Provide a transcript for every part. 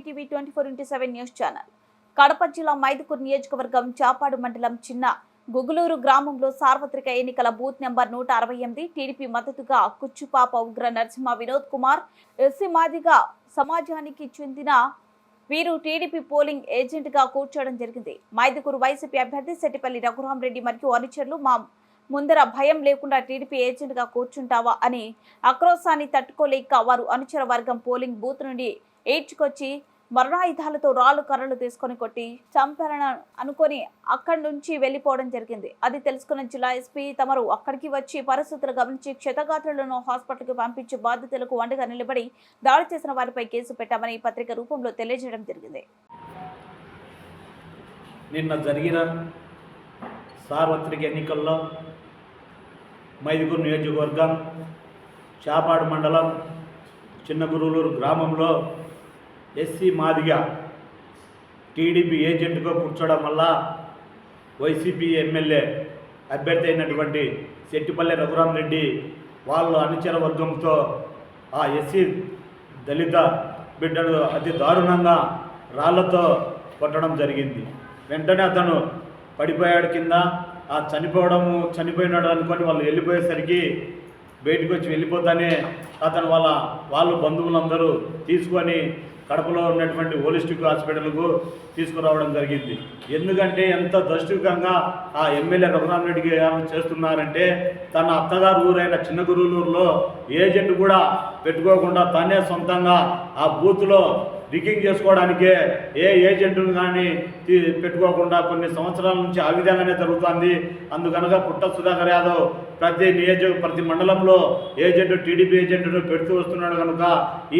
ETV twenty four into seven news channel. Kadapa జిల్లా మైదుకూరు నియోజకవర్గం చాపాడు మండలం చిన్న గుగులూరు గ్రామంలో సార్వత్రిక ఎన్నికల బూత్ నెంబర్ నూట అరవై ఎనిమిది టీడీపీ మద్దతుగా కుచ్చుపాప ఉగ్ర నరసింహ వినోద్ కుమార్ ఎస్సీ మాదిగా సమాజానికి చెందిన వీరు టీడీపీ పోలింగ్ ఏజెంట్గా కూర్చోవడం జరిగింది. మైదుకూరు వైసీపీ అభ్యర్థి సెట్టిపల్లి రఘురామరెడ్డి మరియు అనుచరులు మా ముందర భయం లేకుండా టీడీపీ ఏజెంట్గా కూర్చుంటావా అని ఆక్రోశాన్ని తట్టుకోలేక వారు అనుచర వర్గం పోలింగ్ బూత్ నుండి ఏడ్చుకొచ్చి మరణాయుధాలతో రాళ్ళు కర్రలు తీసుకొని కొట్టి చంపారని అనుకొని అక్కడి నుంచి వెళ్ళిపోవడం జరిగింది. అది తెలుసుకున్న జిల్లా ఎస్పీ తమరు అక్కడికి వచ్చి పరిస్థితులు గమనించి క్షతగాత్రులను హాస్పిటల్కి పంపించి బాధితులకు వండగా నిలబడి దాడి చేసిన వారిపై కేసు పెట్టామని పత్రిక రూపంలో తెలియజేయడం జరిగింది. నిన్న జరిగిన సార్వత్రిక ఎన్నికల్లో మైదుగురు నియోజకవర్గం చాపాడు మండలం చిన్నగురులూరు గ్రామంలో ఎస్సీ మాదిగ టీడీపీ ఏజెంట్గా కూర్చోవడం వల్ల వైసీపీ ఎమ్మెల్యే అభ్యర్థి అయినటువంటి శెట్టిపల్లె రఘురామరెడ్డి వాళ్ళ అనుచర వర్గంతో ఆ ఎస్సీ దళిత బిడ్డను అతి దారుణంగా రాళ్ళతో కొట్టడం జరిగింది. వెంటనే అతను పడిపోయాడు కింద. ఆ చనిపోవడము చనిపోయినాడు అనుకొని వాళ్ళు వెళ్ళిపోయేసరికి బయటకు వచ్చి వెళ్ళిపోతానే అతను వాళ్ళ వాళ్ళ బంధువులందరూ తీసుకొని కడపలో ఉన్నటువంటి హోలిస్టిక్ హాస్పిటల్కు తీసుకురావడం జరిగింది. ఎందుకంటే ఎంత దృష్టికంగా ఆ ఎమ్మెల్యే రఘురామరెడ్డి గారు చేస్తున్నారంటే తన అత్తగారు ఊరైన చిన్న గురువులూరులో ఏజెంట్ కూడా పెట్టుకోకుండా తనే సొంతంగా ఆ బూత్లో రికింగ్ చేసుకోవడానికే ఏ ఏజెంట్ను కానీ పెట్టుకోకుండా కొన్ని సంవత్సరాల నుంచి ఆ విధంగానే జరుగుతుంది. అందుకనగా పుట్ట సుధాకర్ యాదవ్ ప్రతి నియోజక ప్రతి మండలంలో ఏజెంట్ టీడీపీ ఏజెంట్ను పెడుతూ వస్తున్నాడు కనుక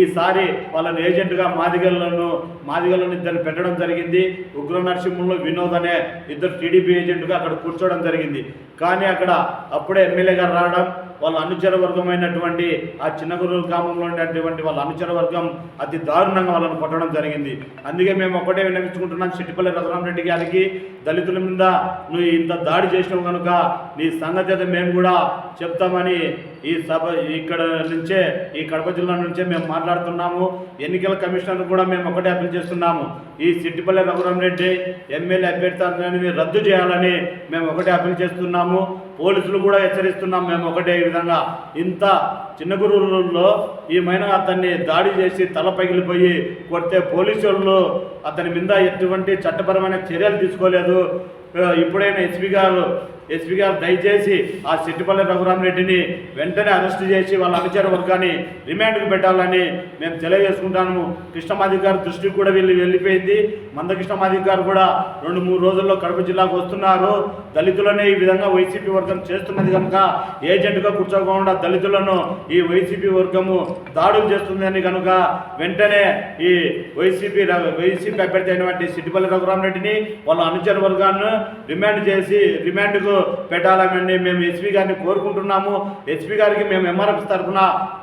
ఈసారి వాళ్ళని ఏజెంట్గా మాదిగలను మాదిగలను ఇద్దరు పెట్టడం జరిగింది. ఉగ్ర నరసింహంలో వినోద్ అనే ఇద్దరు టీడీపీ ఏజెంట్గా అక్కడ కూర్చోవడం జరిగింది. కానీ అక్కడ అప్పుడే ఎమ్మెల్యే గారు రావడం వాళ్ళ అనుచర వర్గమైనటువంటి ఆ చిన్నగురు గ్రామంలో ఉండేటువంటి వాళ్ళ అనుచర వర్గం అతి దారుణంగా వాళ్ళని కొట్టడం జరిగింది. అందుకే మేము ఒకటే విన్నవించుకుంటున్నాం చిట్టిపల్లి రఘురామరెడ్డి గారికి దళితుల మీద నువ్వు ఇంత దాడి చేసినావు కనుక నీ సంగతి మేము కూడా చెప్తామని ఈ సభ ఇక్కడ నుంచే ఈ కడప జిల్లా నుంచే మేము మాట్లాడుతున్నాము. ఎన్నికల కమిషనర్ కూడా మేము ఒకటే అప్పీల్ చేస్తున్నాము. ఈ సిట్టిపల్లి రఘురామరెడ్డి ఎమ్మెల్యే అభ్యర్థాన్ని రద్దు చేయాలని మేము ఒకటే అప్పీల్ చేస్తున్నాము. పోలీసులు కూడా హెచ్చరిస్తున్నాం మేము ఒకటే విధంగా. ఇంత చిన్న గురువులలో మైన అతన్ని దాడి చేసి తల పగిలిపోయి కొడితే పోలీసు వాళ్ళు అతని మీద ఎటువంటి చట్టపరమైన చర్యలు తీసుకోలేదు. ఇప్పుడైనా ఎస్పీ గారు ఎస్పీ గారు దయచేసి ఆ సిట్టిపల్లి రఘురామరెడ్డిని వెంటనే అరెస్ట్ చేసి వాళ్ళ అనుచర వర్గాన్ని రిమాండ్కి పెట్టాలని మేము తెలియజేసుకుంటాము. కృష్ణమాధికారి దృష్టికి కూడా వెళ్ళి వెళ్ళిపోయింది. మందకృష్ణమాధికారి కూడా రెండు మూడు రోజుల్లో కడప జిల్లాకు వస్తున్నారు. దళితులనే ఈ విధంగా వైసీపీ వర్గం చేస్తున్నది కనుక ఏజెంట్గా కూర్చోకుండా దళితులను ఈ వైసీపీ వర్గము దాడులు చేస్తుందని కనుక వెంటనే ఈ వైసీపీ వైసీపీ అభ్యర్థి అయినటువంటి సిట్టిపల్లి రఘురామరెడ్డిని వాళ్ళ అనుచర వర్గాన్ని రిమాండ్ చేసి రిమాండ్కు పెట్టాలని మేము ఎస్పీ గారిని కోరుకుంటున్నాము. ఎస్పీ గారికి మేము ఎంఆర్ఎఫ్ తరఫున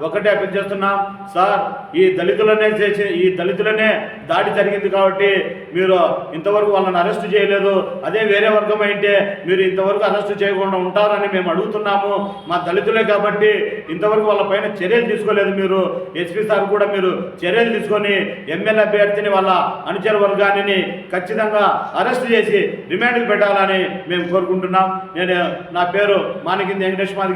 ఒకటే అప్పీల్ చేస్తున్నాం. సార్ ఈ దళితులనే చేసి ఈ దళితులనే దాడి జరిగింది కాబట్టి మీరు ఇంతవరకు వాళ్ళని అరెస్ట్ చేయలేదు. అదే వేరే వర్గం అయితే మీరు ఇంతవరకు అరెస్ట్ చేయకుండా ఉంటారని మేము అడుగుతున్నాము. మా దళితులే కాబట్టి ఇంతవరకు వాళ్ళ పైన చర్యలు తీసుకోలేదు మీరు. ఎస్పీ సార్ కూడా మీరు చర్యలు తీసుకొని ఎమ్మెల్యే అభ్యర్థిని వాళ్ళ అనుచర వర్గాన్ని ఖచ్చితంగా అరెస్ట్ చేసి రిమాండ్కి పెట్టాలని మేము కోరుకుంటున్నాం. నేను నా పేరు మానకింది వెంకటేష్ మాదిగ.